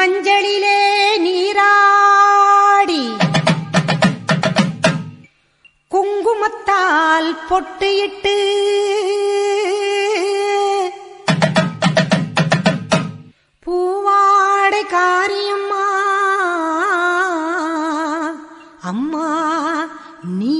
மஞ்சளிலே நீராடி குங்குமத்தால் பொட்டு பூவாடை காரியம்மா அம்மா நீ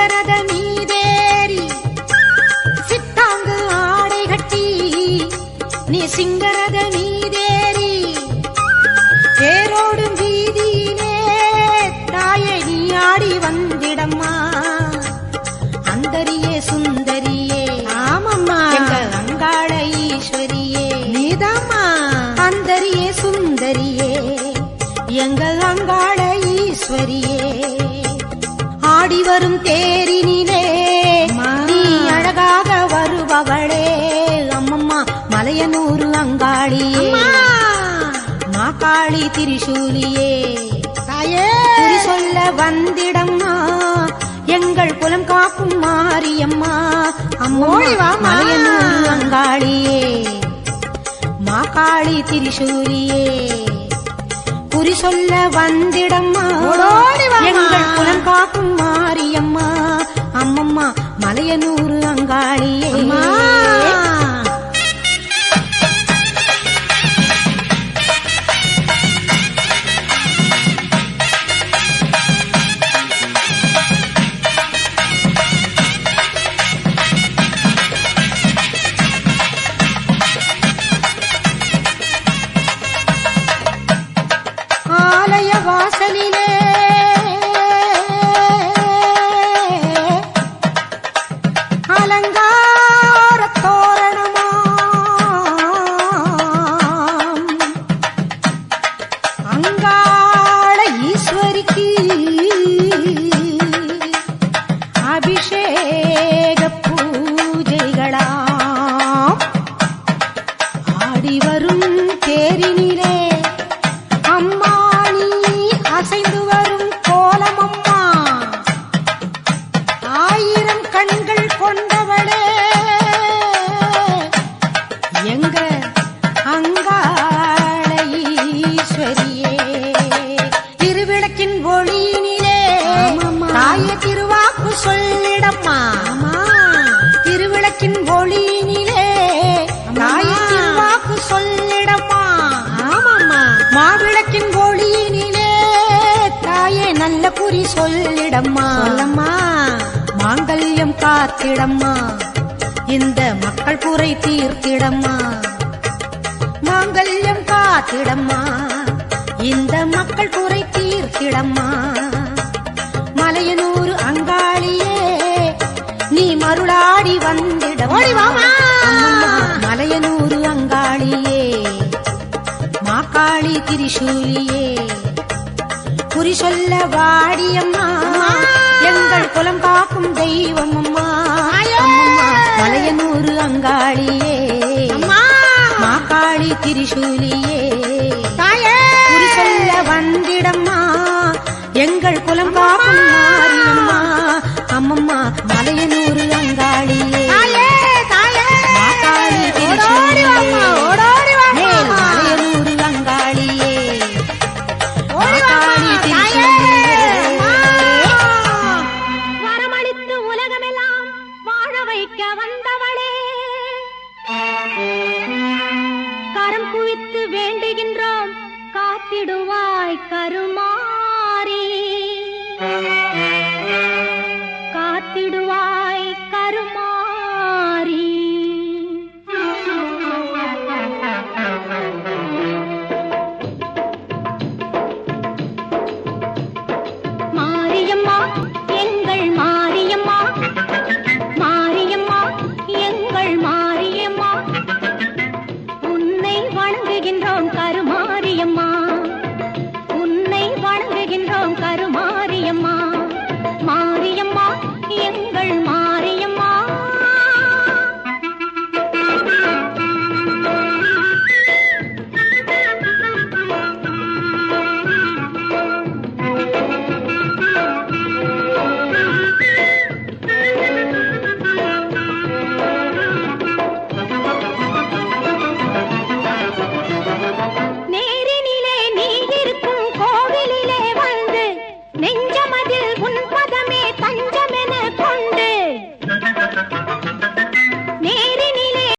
சிங்கரத மீதேறி சித்தாங்கு ஆடை கட்டி நீ சிங்கரத மீதேறி தேரோடும் வீதியிலே தாயே நீ ஆடி வந்திடம்மா. அந்தரியே சுந்தரியே ஆமம்மா. அங்காள ஈஸ்வரியே. நீதாம்மா. அந்தரியே சுந்தரியே எங்கள் அங்காள ஈஸ்வரியே. ஆடி வரும் தேரினிலே நீ அழகாக வருபவளே. அம்மம்மா மலையனூரு அங்காளியே. மாக்காளி திரிசூலியே. குறி சொல்ல வந்திடம்மா. எங்கள் குலம் காக்கும் மாரியம்மா. அம்மோ மலையனூரு அங்காளியே. மாக்காளி திரிசூலியே. குறி சொல்ல வந்திடம்மா. எங்கள் குலம் காக்கும் மாரியம்மா அம்மம்மா மலையனூர் அங்காளியே. திருவிளக்கின் ஒளியினிலே தாய திருவாக்கு சொல்லிடம்மா மாவிளக்கின் ஒளியினிலே தாயே நல்ல குறி சொல்லிடம்மா. சொல்லம்மா. மாங்கல்யம் காத்திடம்மா. இந்த மக்கள் குறை தீர்த்திடம்மா. மாங்கல்யம் காத்திடம்மா. இந்த மக்கள் குறை தீர்த்திடம்மா. மலையனூர் அங்காளியே நீ மருளாடி மலையனூரு அங்காளியே மாக்காளி திரிசூலியே. குறி சொல்ல வாடியம்மா எங்கள் குலம் காக்கும் தெய்வம் அம்மா மலையனூரு அங்காளியே மாக்காளி திரிசூலியே. குறி சொல்ல வந்திடம்மா எங்கள் குலம் காக்கும் கருமாறி. காத்திடுவாய் கருமாறி. மாரியம்மா எங்கள் மாரியம்மா. மாரியம்மா எங்கள் மாரியம்மா. உன்னை வணங்குகின்றோம் கருமாரியம்மா.